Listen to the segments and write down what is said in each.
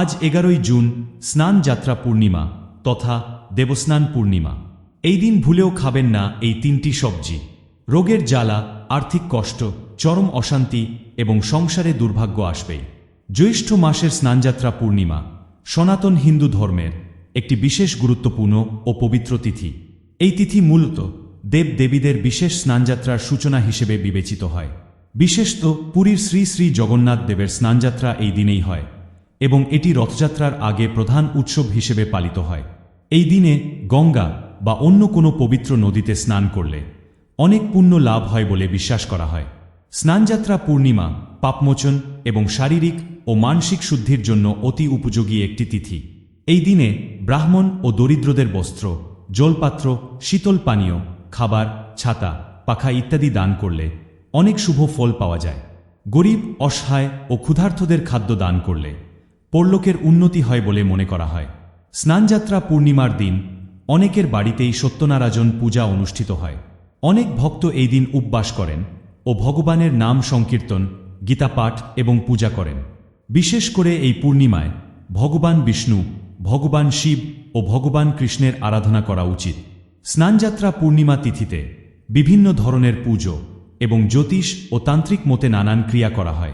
আজ এগারোই জুন, স্নান যাত্রা পূর্ণিমা তথা দেবস্নান পূর্ণিমা। এই দিন ভুলেও খাবেন না এই তিনটি সবজি। রোগের জ্বালা, আর্থিক কষ্ট, চরম অশান্তি এবং সংসারে দুর্ভাগ্য আসবেই। জ্যৈষ্ঠ মাসের স্নানযাত্রা পূর্ণিমা সনাতন হিন্দু ধর্মের একটি বিশেষ গুরুত্বপূর্ণ ও পবিত্র তিথি। এই তিথি মূলত দেব দেবীদের বিশেষ স্নানযাত্রার সূচনা হিসেবে বিবেচিত হয়। বিশেষত পুরীর শ্রী শ্রী জগন্নাথ দেবের স্নানযাত্রা এই দিনেই হয়। এবং এটি রথযাত্রার আগে প্রধান উৎসব হিসেবে পালিত হয়। এই দিনে গঙ্গা বা অন্য কোনো পবিত্র নদীতে স্নান করলে অনেক পুণ্য লাভ হয় বলে বিশ্বাস করা হয়। স্নানযাত্রা পূর্ণিমা, পাপমোচন এবং শারীরিক ও মানসিক শুদ্ধির জন্য অতি উপযোগী একটি তিথি। এই দিনে ব্রাহ্মণ ও দরিদ্রদের বস্ত্র, জলপাত্র, শীতল পানীয়, খাবার, ছাতা, পাখা ইত্যাদি দান করলে অনেক শুভ ফল পাওয়া যায়। গরিব, অসহায় ও ক্ষুধার্থদের খাদ্য দান করলে পরলোকের উন্নতি হয় বলে মনে করা হয়। স্নানযাত্রা পূর্ণিমার দিন অনেকের বাড়িতেই সত্যনারায়ণ পূজা অনুষ্ঠিত হয়। অনেক ভক্ত এই দিন উপবাস করেন ও ভগবানের নাম সংকীর্তন গীতাপাঠ এবং পূজা করেন। বিশেষ করে এই পূর্ণিমায় ভগবান বিষ্ণু, ভগবান শিব ও ভগবান কৃষ্ণের আরাধনা করা উচিত। স্নানযাত্রা পূর্ণিমা তিথিতে বিভিন্ন ধরনের পুজো এবং জ্যোতিষ ও তান্ত্রিক মতে নানান ক্রিয়া করা হয়।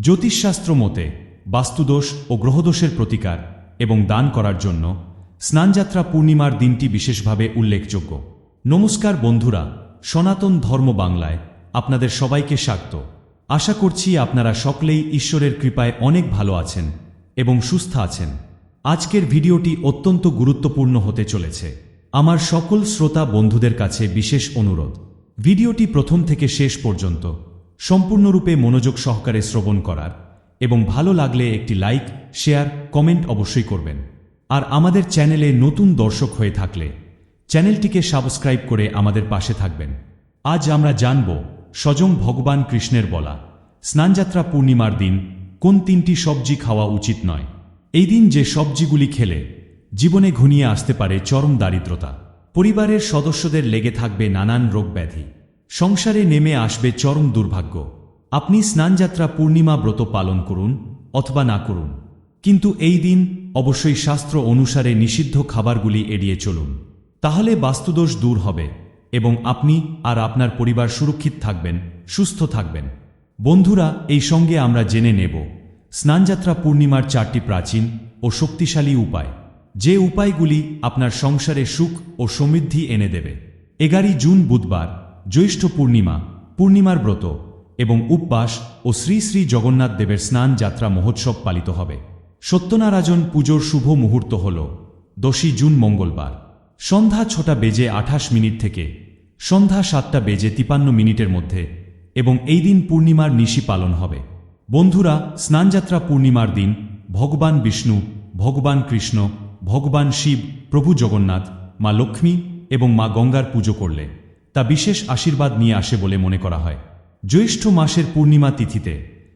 জ্যোতিষশাস্ত্র মতে বাস্তুদোষ ও গ্রহদোষের প্রতিকার এবং দান করার জন্য স্নানযাত্রা পূর্ণিমার দিনটি বিশেষভাবে উল্লেখযোগ্য। নমস্কার বন্ধুরা, সনাতন ধর্ম বাংলায় আপনাদের সবাইকে স্বাগত। আশা করছি আপনারা সকলেই ঈশ্বরের কৃপায় অনেক ভালো আছেন এবং সুস্থ আছেন। আজকের ভিডিওটি অত্যন্ত গুরুত্বপূর্ণ হতে চলেছে। আমার সকল শ্রোতা বন্ধুদের কাছে বিশেষ অনুরোধ। ভিডিওটি প্রথম থেকে শেষ পর্যন্ত সম্পূর্ণরূপে মনোযোগ সহকারে শ্রবণ করার এবং ভালো লাগলে একটি লাইক, শেয়ার, কমেন্ট অবশ্যই করবেন। আর আমাদের চ্যানেলে নতুন দর্শক হয়ে থাকলে চ্যানেলটিকে সাবস্ক্রাইব করে আমাদের পাশে থাকবেন। আজ আমরা জানব স্বয়ং ভগবান কৃষ্ণের বলা, স্নানযাত্রা পূর্ণিমার দিন কোন তিনটি সবজি খাওয়া উচিত নয়। এই দিন যে সবজিগুলি খেলে জীবনে ঘনিয়ে আসতে পারে চরম দারিদ্রতা। পরিবারের সদস্যদের লেগে থাকবে নানান রোগ ব্যাধি সংসারে নেমে আসবে চরম দুর্ভাগ্য। আপনি স্নানযাত্রা পূর্ণিমা ব্রত পালন করুন অথবা না করুন। কিন্তু এই দিন অবশ্যই শাস্ত্র অনুসারে নিষিদ্ধ খাবারগুলি এড়িয়ে চলুন। তাহলে বাস্তুদোষ দূর হবে এবং আপনি আর আপনার পরিবার সুরক্ষিত থাকবেন, সুস্থ থাকবেন। বন্ধুরা, এই সঙ্গে আমরা জেনে নেব, স্নানযাত্রা পূর্ণিমার চারটি প্রাচীন ও শক্তিশালী উপায়। যে উপায়গুলি আপনার সংসারে সুখ ও সমৃদ্ধি এনে দেবে। এগারোই জুন বুধবার, জ্যৈষ্ঠ পূর্ণিমা, পূর্ণিমার ব্রত। এবং উপবাস ও শ্রী শ্রী জগন্নাথ দেবের স্নান যাত্রা মহোৎসব পালিত হবে। সত্যনারায়ণ পুজোর শুভ মুহূর্ত হল দশই জুন মঙ্গলবার। সন্ধ্যা ছটা বেজে আঠাশ মিনিট থেকে সন্ধ্যা সাতটা বেজে তিপান্ন মিনিটের মধ্যে এবং এই দিন পূর্ণিমার নিশি পালন হবে। বন্ধুরা স্নানযাত্রা পূর্ণিমার দিন ভগবান বিষ্ণু, ভগবান কৃষ্ণ, ভগবান শিব, প্রভু জগন্নাথ, মা লক্ষ্মী এবং মা গঙ্গার পুজো করলে। তা বিশেষ আশীর্বাদ নিয়ে আসে বলে মনে করা হয়। জ্যৈষ্ঠ মাসের পূর্ণিমা তিথিতে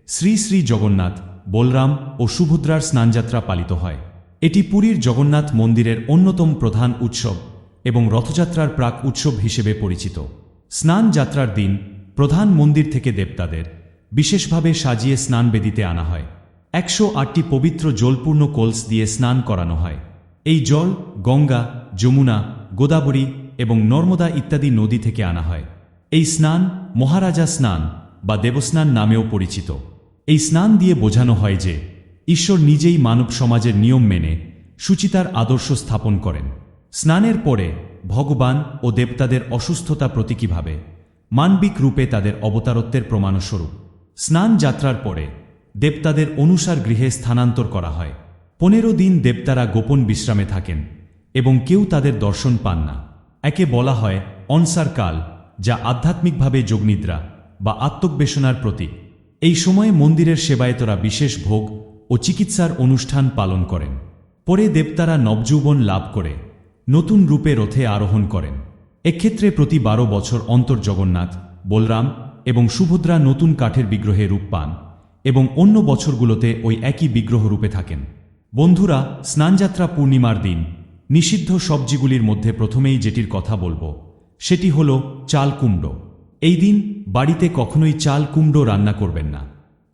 শ্রী শ্রী জগন্নাথ, বলরাম ও সুভদ্রার স্নানযাত্রা পালিত হয়। এটি পুরীর জগন্নাথ মন্দিরের অন্যতম প্রধান উৎসব এবং রথযাত্রার প্রাক উৎসব হিসেবে পরিচিত। স্নান যাত্রার দিন প্রধান মন্দির থেকে দেবতাদের বিশেষভাবে সাজিয়ে স্নান বেদিতে আনা হয়। একশো আটটি পবিত্র জলপূর্ণ কলস দিয়ে স্নান করানো হয়। এই জল গঙ্গা, যমুনা, গোদাবরী এবং নর্মদা ইত্যাদি নদী থেকে আনা হয়। এই স্নান মহারাজা স্নান বা দেবস্নান নামেও পরিচিত। এই স্নান দিয়ে বোঝানো হয় যে ঈশ্বর নিজেই মানব সমাজের নিয়ম মেনে সুচিতার আদর্শ স্থাপন করেন। স্নানের পরে ভগবান ও দেবতাদের অসুস্থতা প্রতীকীভাবে মানবিক রূপে তাদের অবতারত্বের প্রমাণস্বরূপ। স্নান যাত্রার পরে দেবতাদের অনুসার গৃহে স্থানান্তর করা হয়। পনেরো দিন দেবতারা গোপন বিশ্রামে থাকেন এবং কেউ তাদের দর্শন পান না। একে বলা হয় অনসার কাল যা আধ্যাত্মিকভাবে যোগনিদ্রা বা আত্মবেষণার প্রতীক। এই সময়ে মন্দিরের সেবায়তরা বিশেষ ভোগ ও চিকিৎসার অনুষ্ঠান পালন করেন। পরে দেবতারা নবযৌবন লাভ করে নতুন রূপে রথে আরোহণ করেন। এক্ষেত্রে প্রতি বারো বছর অন্তর জগন্নাথ, বলরাম এবং সুভদ্রা নতুন কাঠের বিগ্রহে রূপ পান এবং অন্য বছরগুলোতে ওই একই বিগ্রহ রূপে থাকেন। বন্ধুরা, স্নানযাত্রা পূর্ণিমার দিন নিষিদ্ধ সবজিগুলির মধ্যে প্রথমেই যেটির কথা বলব। সেটি হল চাল কুমড়ো। এই দিন বাড়িতে কখনোই চাল কুমড়ো রান্না করবেন না।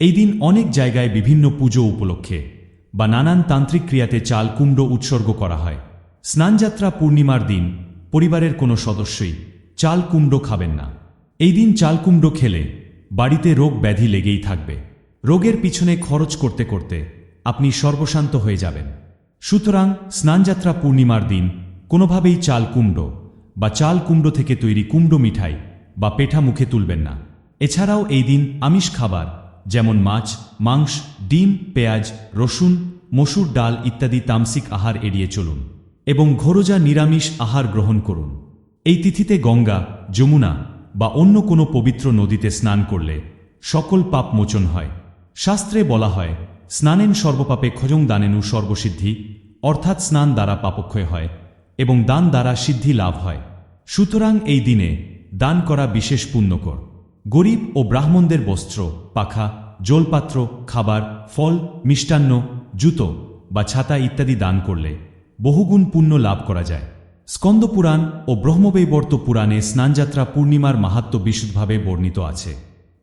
এই দিন অনেক জায়গায় বিভিন্ন পুজো উপলক্ষে বা নানান তান্ত্রিক ক্রিয়াতে চাল কুমড়ো উৎসর্গ করা হয়। স্নানযাত্রা পূর্ণিমার দিন পরিবারের কোনো সদস্যই চাল কুমড়ো খাবেন না। এই দিন চাল কুমড়ো খেলে বাড়িতে রোগ ব্যাধি লেগেই থাকবে। রোগের পিছনে খরচ করতে করতে আপনি সর্বশান্ত হয়ে যাবেন। সুতরাং স্নানযাত্রা পূর্ণিমার দিন কোনোভাবেই চাল কুমড়ো বা চাল কুমড়ো থেকে তৈরি কুমড়ো মিঠাই বা পেঠা মুখে তুলবেন না। এছাড়াও এই দিন আমিষ খাবার, যেমন মাছ, মাংস, ডিম, পেঁয়াজ, রসুন, মসুর ডাল ইত্যাদি তামসিক আহার এড়িয়ে চলুন এবং ঘরোজা নিরামিষ আহার গ্রহণ করুন। এই তিথিতে গঙ্গা, যমুনা বা অন্য কোনো পবিত্র নদীতে স্নান করলে সকল পাপ মোচন হয়। শাস্ত্রে বলা হয়, স্নানেন সর্বপাপে খজং দানেনু সর্বসিদ্ধি, অর্থাৎ স্নান দ্বারা পাপক্ষয় হয়। এবং দান দ্বারা সিদ্ধি লাভ হয়। সুতরাং এই দিনে দান করা বিশেষ পুণ্যকর। গরিব ও ব্রাহ্মণদের বস্ত্র, পাখা, জলপাত্র, খাবার, ফল, মিষ্টান্ন, জুতো বা ছাতা ইত্যাদি দান করলে বহুগুণ পুণ্য লাভ করা যায়। স্কন্দপুরাণ ও ব্রহ্মবৈবর্ত পুরাণে স্নানযাত্রা পূর্ণিমার মাহাত্ম বিশুদ্ধভাবে বর্ণিত আছে।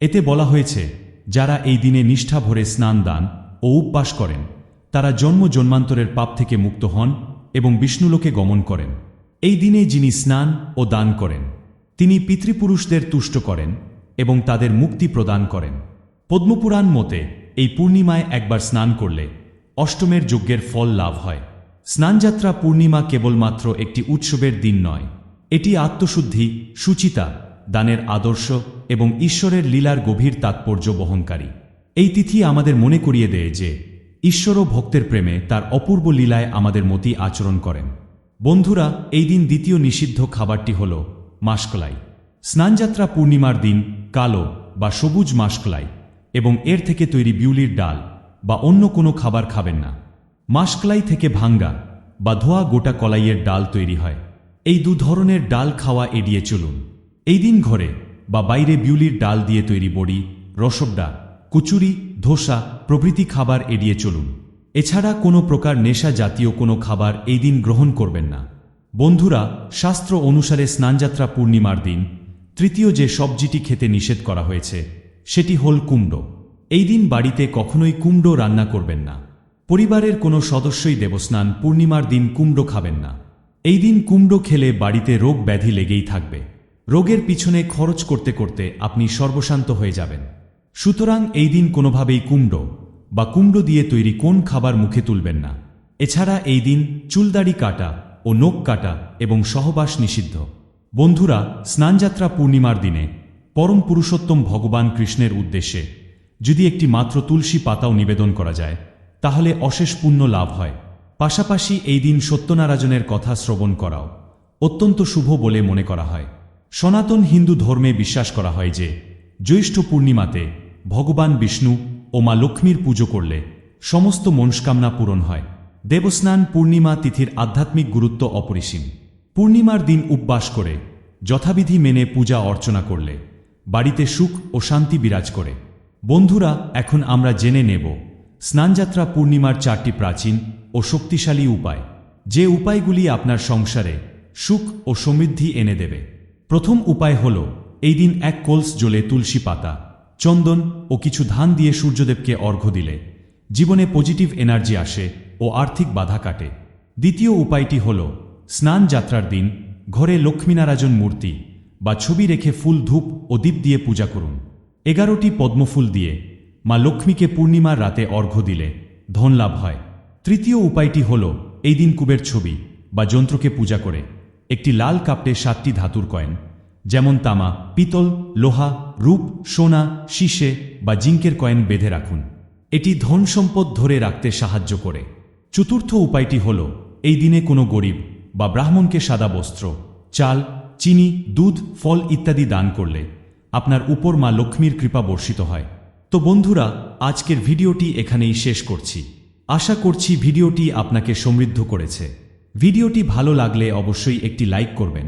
এতে বলা হয়েছে, যারা এই দিনে নিষ্ঠা ভরে স্নান দান ও উপবাস করেন, তারা জন্ম জন্মান্তরের পাপ থেকে মুক্ত হন এবং বিষ্ণুলোকে গমন করেন। এই দিনে যিনি স্নান ও দান করেন, তিনি পিতৃপুরুষদের তুষ্ট করেন এবং তাদের মুক্তি প্রদান করেন। পদ্মপুরাণ মতে, এই পূর্ণিমায় একবার স্নান করলে অষ্টমের যজ্ঞের ফল লাভ হয়। স্নানযাত্রা পূর্ণিমা কেবলমাত্র একটি উৎসবের দিন নয়, এটি আত্মশুদ্ধি, সুচিতা, দানের আদর্শ এবং ঈশ্বরের লীলার গভীর তাৎপর্য বহনকারী। এই তিথি আমাদের মনে করিয়ে দেয় যে ঈশ্বর ও ভক্তের প্রেমে তার অপূর্ব লীলায় আমাদের মতি আচরণ করেন। বন্ধুরা, এই দিন দ্বিতীয় নিষিদ্ধ খাবারটি হল মাসকলাই। স্নানযাত্রা পূর্ণিমার দিন কালো বা সবুজ মাসকলাই এবং এর থেকে তৈরি বিউলির ডাল বা অন্য কোনো খাবার খাবেন না। মাসকলাই থেকে ভাঙ্গা বা ধোয়া গোটা কলাইয়ের ডাল তৈরি হয়। এই দু ধরনের ডাল খাওয়া এড়িয়ে চলুন। এই দিন ঘরে বা বাইরে বিউলির ডাল দিয়ে তৈরি বড়ি, রসবডা, কুচুরি ধোসা, প্রভৃতি খাবার এড়িয়ে চলুন। এছাড়া কোনো প্রকার নেশা জাতীয় কোনো খাবার এই দিন গ্রহণ করবেন না। বন্ধুরা, শাস্ত্র অনুসারে স্নানযাত্রা পূর্ণিমার দিন, তৃতীয় যে সবজিটি খেতে নিষেধ করা হয়েছে, সেটি হল কুমড়ো। এই দিন বাড়িতে কখনোই কুমড়ো রান্না করবেন না। পরিবারের কোনো সদস্যই দেবস্নান পূর্ণিমার দিন কুমড়ো খাবেন না। এই দিন কুমড়ো খেলে বাড়িতে রোগ ব্যাধি লেগেই থাকবে। রোগের পিছনে খরচ করতে করতে আপনি সর্বশান্ত হয়ে যাবেন। সুতরাং এই দিন কোনোভাবেই কুমড়ো বা কুমড়ো দিয়ে তৈরি কোন খাবার মুখে তুলবেন না। এছাড়া এই দিন চুলদাড়ি কাটা ও নখ কাটা এবং সহবাস নিষিদ্ধ। বন্ধুরা, স্নানযাত্রা পূর্ণিমার দিনে পরম পুরুষোত্তম ভগবান কৃষ্ণের উদ্দেশ্যে যদি একটি মাত্র তুলসী পাতাও নিবেদন করা যায়, তাহলে অশেষ পুণ্য লাভ হয়। পাশাপাশি এই দিন সত্যনারায়ণের কথা শ্রবণ করাও অত্যন্ত শুভ বলে মনে করা হয়। সনাতন হিন্দু ধর্মে বিশ্বাস করা হয় যে জ্যৈষ্ঠ পূর্ণিমাতে ভগবান বিষ্ণু ও মা লক্ষ্মীর পুজো করলে সমস্ত মনস্কামনা পূরণ হয়। দেবস্নান, পূর্ণিমা তিথির আধ্যাত্মিক গুরুত্ব অপরিসীম। পূর্ণিমার দিন উপবাস করে, যথাবিধি মেনে পূজা অর্চনা করলে, বাড়িতে সুখ ও শান্তি বিরাজ করে। বন্ধুরা, এখন আমরা জেনে নেব, স্নানযাত্রা পূর্ণিমার চারটি প্রাচীন ও শক্তিশালী উপায়। যে উপায়গুলি আপনার সংসারে সুখ ও সমৃদ্ধি এনে দেবে। প্রথম উপায় হল এই দিন এক কোলস জ্বলে তুলসী পাতা, চন্দন ও কিছু ধান দিয়ে সূর্যদেবকে অর্ঘ্য দিলে। জীবনে পজিটিভ এনার্জি আসে ও আর্থিক বাধা কাটে। দ্বিতীয় উপায়টি হল, স্নান যাত্রার দিন ঘরে লক্ষ্মীনারায়ণ মূর্তি বা ছবি রেখে ফুল ধূপ ও দীপ দিয়ে পূজা করুন। এগারোটি পদ্মফুল দিয়ে মা লক্ষ্মীকে পূর্ণিমার রাতে অর্ঘ্য দিলে ধন লাভ হয়। তৃতীয় উপায়টি হল, এই দিন কুবের ছবি বা যন্ত্রকে পূজা করে একটি লাল কাপটে সাতটি ধাতুর কয়েন যেমন তামা, পিতল, লোহা, রূপ, সোনা, শীষে বা জিঙ্কের কয়েন বেঁধে রাখুন। এটি ধন সম্পদ ধরে রাখতে সাহায্য করে। চতুর্থ উপায়টি হল, এই দিনে কোনো গরিব বা ব্রাহ্মণকে সাদা বস্ত্র, চাল, চিনি, দুধ, ফল ইত্যাদি দান করলে আপনার উপর মা লক্ষ্মীর কৃপা বর্ষিত হয়। তো বন্ধুরা, আজকের ভিডিওটি এখানেই শেষ করছি। আশা করছি ভিডিওটি আপনাকে সমৃদ্ধ করেছে। ভিডিওটি ভালো লাগলে অবশ্যই একটি লাইক করবেন।